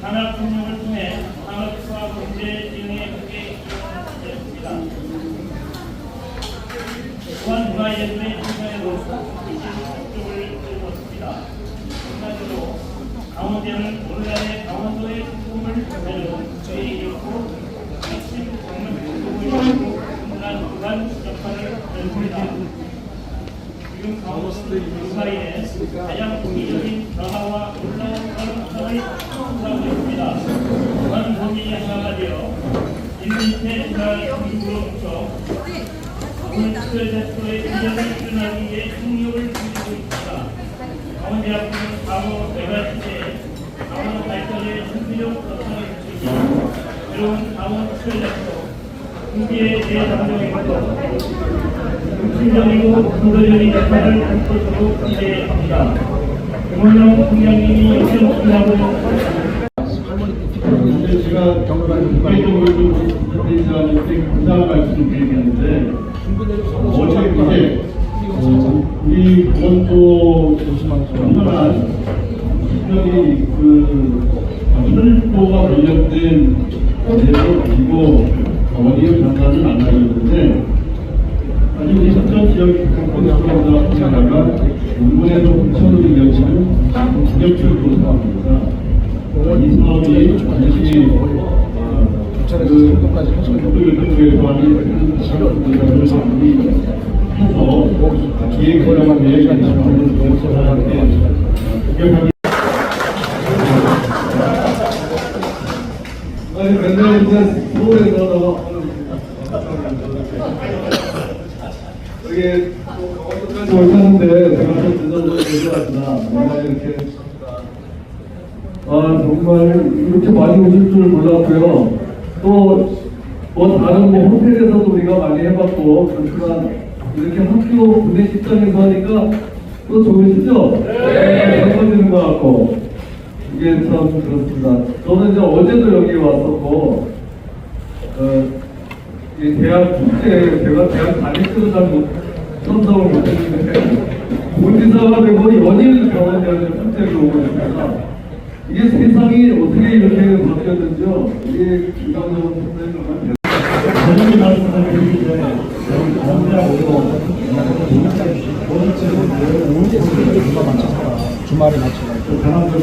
산업협력을 통해 산업과 경제 진흥에 크게 기여했습니다. 또한 문화예술의 중간에도 적극적을 이루었습니다. 한마디로 강원대는 오늘날의 강원도의 꿈을 되는 제2고 핵심 공무원으로 중간 주간 역할을 했습니다. 지금 강원도 사이에 가장 공기적인 변화와 놀라운 가능성을創造있습니다. 그런 범위 하나가 되어 오늘 특별대표의 비전을 실현하기 위해 승력을 기울이고 있습니다. 강원대 학교는 과거 개발시대 강원 발전의 준비적 거점을 갖추기 새로운 강원 준비에 대해 담당했고 중심적이고 근거적인 역할을 할 것으로 기대합니다. 김원영 총장님이 역전하고 근데 제가 좀 부탁 말씀을 드리겠는데 어제 어, 우리 강원도 현안한 특별히 그 철도와 관련된 내용을 가지고 어디에 장관을 만나셨는데 아니 우리 선전 지역의 공공연수보다 하나가 일본에서 공천으로 이어지는 기념철 도사입니다. 이 사업이 반드시 이렇게 아 정말 이렇게 많이 오실 줄 몰랐고요. 또 뭐 다른 뭐 호텔에서도 우리가 많이 해봤고 그렇지만 이렇게 학교 부대 식당에서 하니까 또 좋으시죠? 네. 바꿔지는 것 같고 이게 참 그렇습니다. 저는 이제 어제도 여기 왔었고 어, 이 대학 축제 제가 대학 잘 못, 참석을 못했는데 본지사가 되고 연일 병원대학교 축제를 오고 있습니다. 이게 세상이 어떻게 이렇게 바뀌었는지요? 이게 김강정 선생님 주말에 맞춰 강원도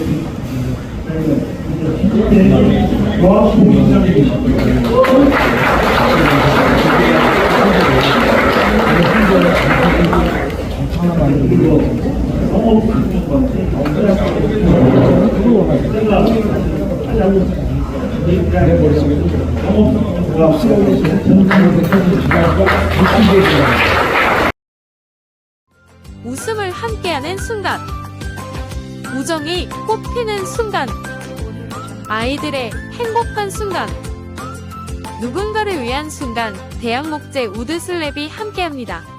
조합 공인장이 하나 만들고 너무 큰것 내 머릿속에. 시간이 전문으로 켜진 주말과 비슷한 웃음을 함께하는 순간. 우정이 꽃피는 순간. 아이들의 행복한 순간. 누군가를 위한 순간. 대학목재 우드슬랩이 함께합니다.